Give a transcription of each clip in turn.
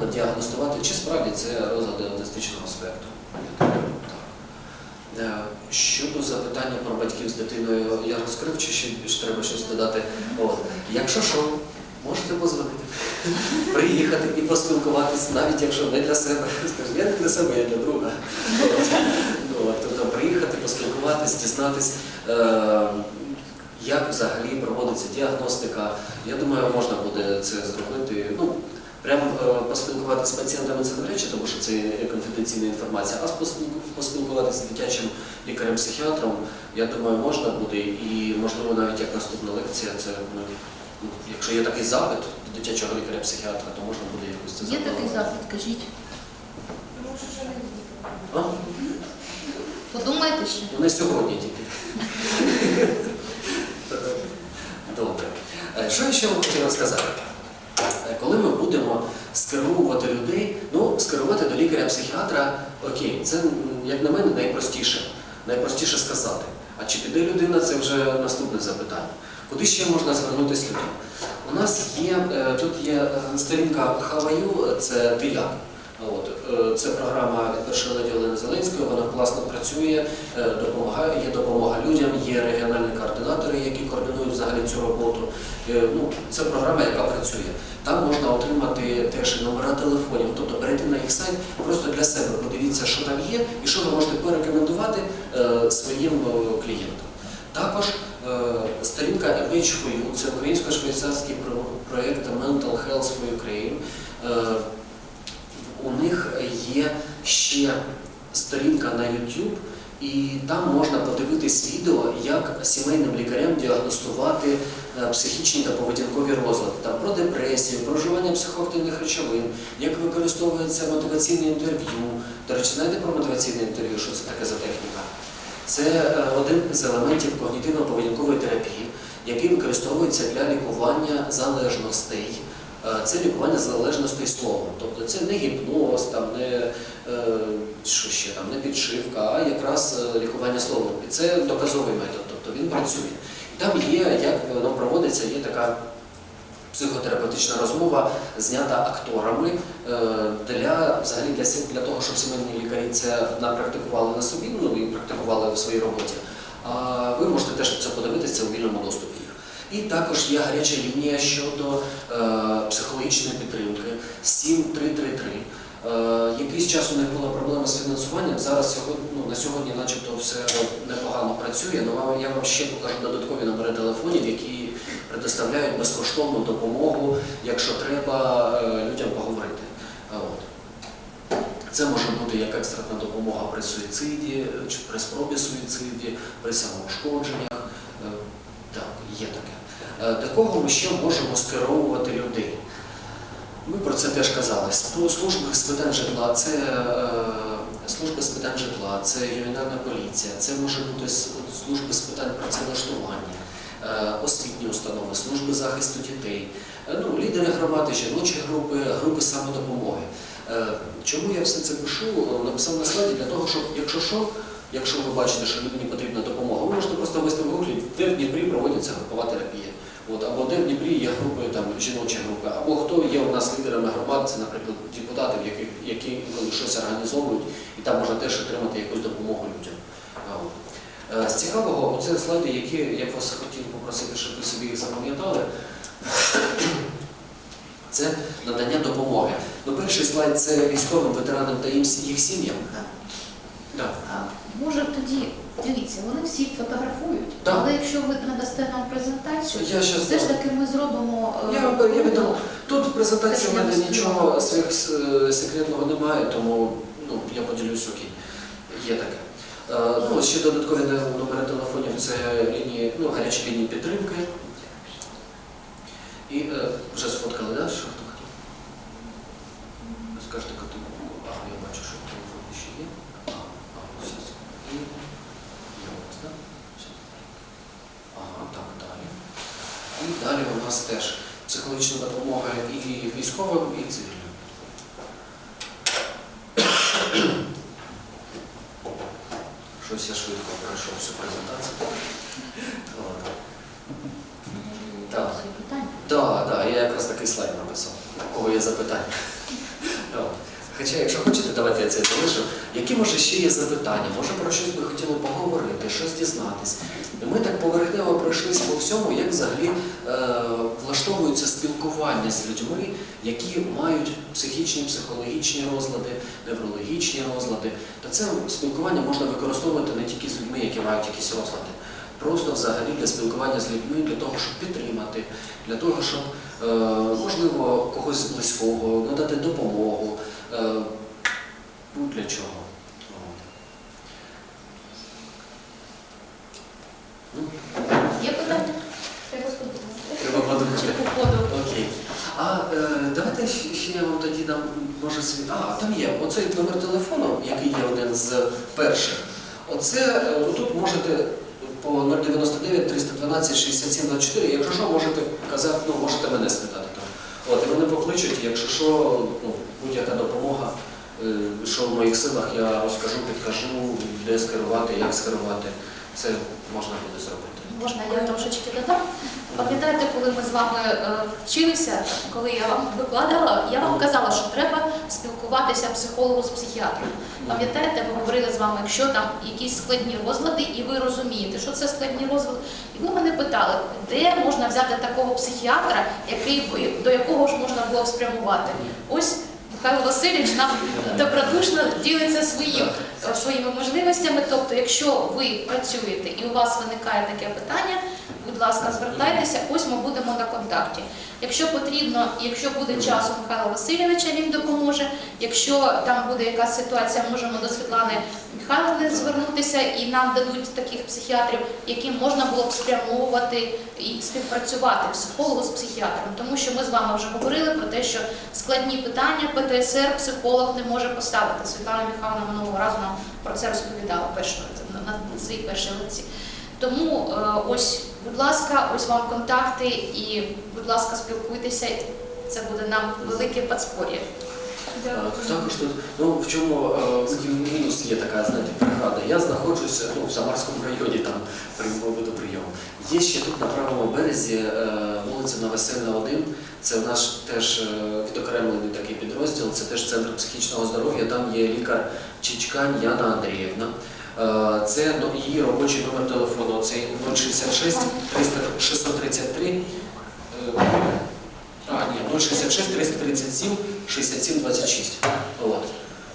треба діагностувати, чи справді це розлади аутистичного спектру. Е, Щодо запитання про батьків з дитиною, я розкрив, чи ще треба щось додати. Якщо що, можете позвонити, приїхати і поспілкуватися, навіть якщо не для себе. Скажете, я не для себе, я для друга. Ну, Тобто приїхати, поспілкуватись, дізнатись, е, як взагалі проводиться діагностика. Я думаю, можна буде це зробити. Ну, Прямо е, поспілкуватися з пацієнтами це навряд чи, тому що це конфіденційна інформація, а поспілкуватися з дитячим лікарем-психіатром, я думаю, можна буде. І можливо навіть як наступна лекція, це ну, якщо є такий запит до дитячого лікаря-психіатра, то можна буде якось це Є такий запит, кажіть. А? Подумайте ще. Не сьогодні тільки. Добре. Е, Що я ще вам хотів розказати? Будемо скеровувати людей, ну, скерувати до лікаря-психіатра, окей, це, як на мене, найпростіше. Найпростіше сказати. А чи піде людина, це вже наступне запитання. Куди ще можна звернутися людям? У нас є, е, тут є е, сторінка Хаваю, це ти як. От, е, це програма від першої леді Олени Зеленської, вона класно працює, е, допомагає, є допомога людям, є регіональні координатори, які координують взагалі цю роботу. Е, Ну, це програма, яка працює. Там можна отримати теж номера телефонів, тобто перейти на їх сайт, просто для себе подивіться, що там є, і що ви можете порекомендувати своїм клієнтам. Також сторінка MH4U, це українсько-швейцарський проєкт Mental Health for Ukraine. У них є ще сторінка на YouTube, і там можна подивитись відео, як сімейним лікарям діагностувати е, психічні та поведінкові розлади, там про депресію, про вживання психоактивних речовин, як використовується мотиваційне інтерв'ю. До речі, знаєте про мотиваційне інтерв'ю, що це таке за техніка? Це е, один з елементів когнітивно-поведінкової терапії, який використовується для лікування залежностей. Е, Це лікування залежностей словом. Тобто це не гіпноз, там, не, е, що ще, там, не підшивка, а якраз е, лікування словом. І це доказовий метод, тобто він працює. Там є, як воно проводиться, є така психотерапевтична розмова, знята акторами для, взагалі для, для того, щоб сімейні лікарі це напрактикували на собі, ну і практикували в своїй роботі. А ви можете теж це подивитися у вільному доступі. І також є гаряча лінія щодо е, психологічної підтримки 7333. Е, якийсь час у них була проблема з фінансуванням. Зараз ну, на сьогодні, начебто, все непогано працює. але я вам ще покажу додаткові номери телефонів, які предоставляють безкоштовну допомогу, якщо треба е, людям поговорити. Це може бути як екстрена допомога при суїциді, при спробі суїциді, при самоушкодженнях. Е, Так, є таке. Е, До кого ми ще можемо скеровувати людей? Ми про це теж казали. Служби з питань житла, це е, служби з питань житла, це ювенальна поліція, це може бути служби з питань працевлаштування, е, освітні установи, служби захисту дітей, е, ну, лідери громади, жіночі групи, групи самодопомоги. Е, Чому я все це пишу? Е, Написав на слайді для того, щоб, якщо що, якщо ви бачите, що людині потрібна допомога, ви можете просто ввести в гуглі, де в Дніпрі проводиться групова терапія. От, або де в Дніпрі є групи, там, жіночі групи, або хто є у нас лідерами громад, це, наприклад, депутати, яких, які інколи щось організовують, і там можна теж отримати якусь допомогу людям. Е, З цікавого, оце слайди, які я вас хотів попросити, щоб ви собі їх запам'ятали. Це надання допомоги. Ну, перший слайд це військовим ветеранам та їх сім'ям. Так. Може тоді, дивіться, вони всі фотографують, Так. але якщо ви надасте нам презентацію, Я щас все ж дам. таки ми зробимо. е, Я, я відомо. Тут в презентації в мене нічого розповіла. секретного немає, тому ну, я поділюсь окей. Є таке. Е, Ну, ще додаткові не- номери телефонів це лінії, ну, гарячі лінії підтримки. І е, вже сфоткали, да? Що хто хотів? Скажете, коли ага, я бачу, що телефон ще є. А, а, щас. І є у вас, так? Все. Ага, так, далі. І далі у нас теж психологічна допомога і військовим, і цивільним. Щось я швидко пройшов всю презентацію. Так. Так, так, я якраз такий слайд написав. У кого є запитання? Хоча, якщо хочете, давайте я це залишу. Які може ще є запитання? Може про щось би хотіли поговорити, щось дізнатись. Ми так поверхнево пройшлися всьому, як взагалі е, влаштовується спілкування з людьми, які мають психічні, психологічні розлади, неврологічні розлади. Та це спілкування можна використовувати не тільки з людьми, які мають якісь розлади. Просто взагалі для спілкування з людьми, для того, щоб підтримати, для того, щоб, е, можливо, когось близького надати допомогу. Е, для чого. От. Ну, Є питання? Треба подумати. треба подумати. Чи по ходу? Окей. А е, давайте ще, ще я вам тоді дам, може, свій. А, там є оцей номер телефону, який є один з перших. Оце е, тут можете по 099 312 67 24, якщо що, можете казати, ну, можете мене спитати там. От, і вони покличуть, якщо що, ну, будь-яка допомога, е, що в моїх силах, я розкажу, підкажу, де скерувати, як скерувати. Це можна буде зробити. Можна я трошечки додам? Пам'ятаєте, коли ми з вами е, вчилися, коли я вам викладала, я вам казала, що треба спілкуватися психологу з психіатром. Пам'ятаєте, ми говорили з вами, якщо там якісь складні розлади, і ви розумієте, що це складні розлади. І ви мене питали, де можна взяти такого психіатра, який до якого ж можна було спрямувати. Ось Михайло Васильович нам добродушно ділиться своїм, своїми можливостями. Тобто, якщо ви працюєте і у вас виникає таке питання, будь ласка, звертайтеся, ось ми будемо на контакті. Якщо потрібно, якщо буде час у Михайла Васильовича, він допоможе. Якщо там буде якась ситуація, можемо до Світлани Михайловни звернутися і нам дадуть таких психіатрів, яким можна було б спрямовувати і співпрацювати психологу з психіатром. Тому що ми з вами вже говорили про те, що складні питання ПТСР психолог не може поставити. Світлана Михайловна минулого разу нам про це розповідала на своїй першій лекції. Тому е, ось, будь ласка, ось вам контакти і, будь ласка, спілкуйтеся. Це буде нам велике подспор'я. Також тут, ну в чому е, мінус є така, знаєте, преграда. Я знаходжуся ну, в Самарському районі, там прийму веду прийом. Є ще тут на правому березі е, вулиця Новосельна 1. Це наш теж е, відокремлений такий підрозділ, це теж центр психічного здоров'я. Там є лікар Чичкань Яна Андріївна. Е, Це ну, її робочий номер телефону. Це 066 300 633. Е, 066 337 67 26. От.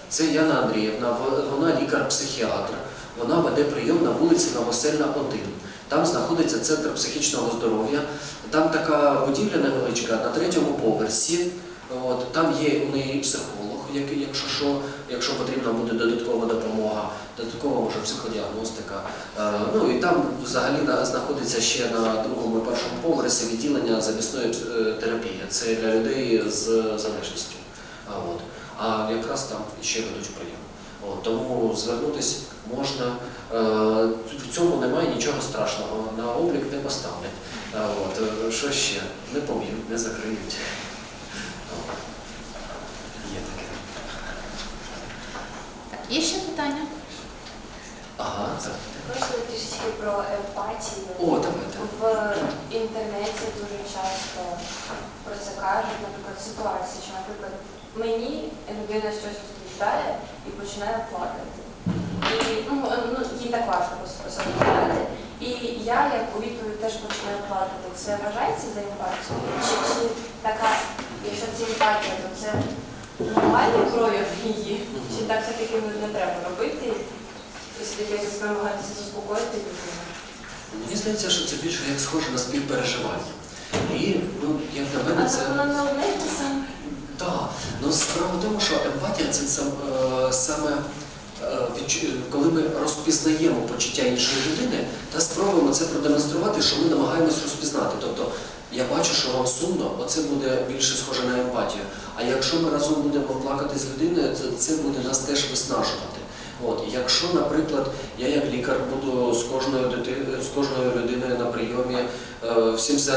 Це Яна Андріївна, вона лікар-психіатр. Вона веде прийом на вулиці Новосельна 1. Там знаходиться центр психічного здоров'я. Там така будівля невеличка на третьому поверсі. От. Там є у неї психолог, який, якщо що, якщо потрібна буде додаткова допомога, додаткова може психодіагностика. Е, Ну і там взагалі знаходиться ще на другому і першому поверсі відділення замісної е, терапії. Це для людей з залежністю. От. а якраз там ще ведуть прийом. От, тому звернутися можна. Е, В цьому немає нічого страшного. На облік не поставлять. От. Що ще? Не поб'ють, не закриють. От. Є таке. Так, є ще питання? Ага, так. Можна трішечки про емпатію. О, давайте. В інтернеті дуже часто про це кажуть, наприклад, ситуації, що, наприклад, мені людина щось розповідає і починає плакати. І ну, ну, їй так важко просто розповідати. І я, як у відповідь, теж починаю плакати. Це вважається за емпатію? Чи, чи така, якщо це емпатія, то це нормальний прояв її? Чи так все-таки не треба робити? Якось намагатися заспокоїти людину? Мені здається, що це більше як схоже на співпереживання. І, ну, як на мене, А це. це воно не одне те саме. Так, ну справа в тому, що емпатія це е, саме е, коли ми розпізнаємо почуття іншої людини та спробуємо це продемонструвати, що ми намагаємось розпізнати. Тобто я бачу, що вам сумно, оце буде більше схоже на емпатію. А якщо ми разом будемо плакати з людиною, то це буде нас теж виснажувати. От, якщо, наприклад, я як лікар буду з кожною дити... з кожною людиною на прийомі е, всім серцем